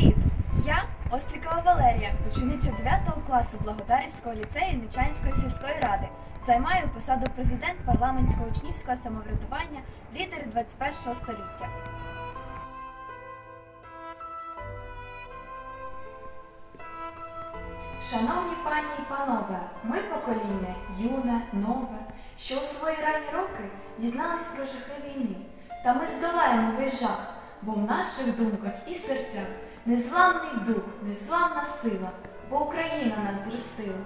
привіт! Я Острікова Валерія, учениця 9 класу Благодарівського ліцею Нечанської сільської ради. Займаю посаду президент парламентського учнівського самоврядування, лідер 21 століття. Шановні пані і панове, ми покоління юне, нове, що у свої ранні роки дізнались про жахи війни. Та ми здолаємо весь жах, бо в наших думках і серцях незламний дух, незламна сила, бо Україна нас зростила.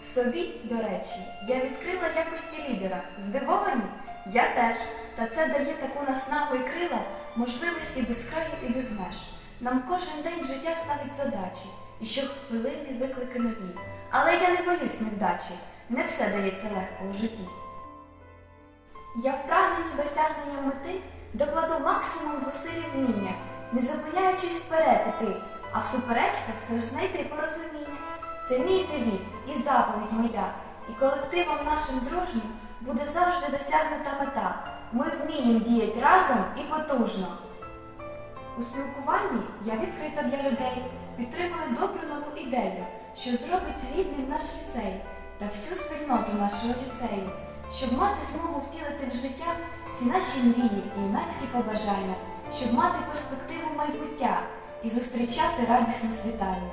В собі, до речі, я відкрила якості лідера. Здивовані? Я теж. Та це дає таку наснагу і крила, можливості без краю і без меж. Нам кожен день життя ставить задачі, і щохвилини виклики нові. Але я не боюсь невдачі, не все дається легко у житті. Я в прагненні досягнення мети докладу максимум зусиль і вміння, не зупиняючись вперед іти, а в суперечках все ж знайти порозуміння. Це мій девіз і заповідь моя, і колективом нашим дружнім буде завжди досягнута мета. Ми вміємо діяти разом і потужно. У спілкуванні я відкрита для людей, підтримую добру нову ідею, що зробить рідним наш ліцей та всю спільноту нашого ліцею, щоб мати змогу втілити в життя всі наші мрії і юнацькі побажання, щоб мати перспективу майбуття і зустрічати радісне світання.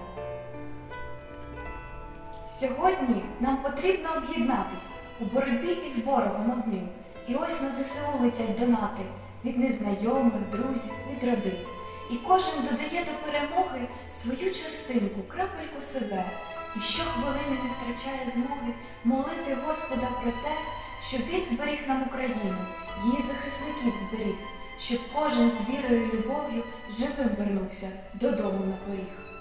Сьогодні нам потрібно об'єднатись у боротьбі із ворогом одним. І ось на ЗСУ летять донати від незнайомих, друзів, від родин. І кожен додає до перемоги свою частинку, крапельку себе. І щохвилини не втрачає змоги молити Господа про те, щоб він зберіг нам Україну, її захисників зберіг, щоб кожен з вірою і любов'ю живим вернувся додому на поріг.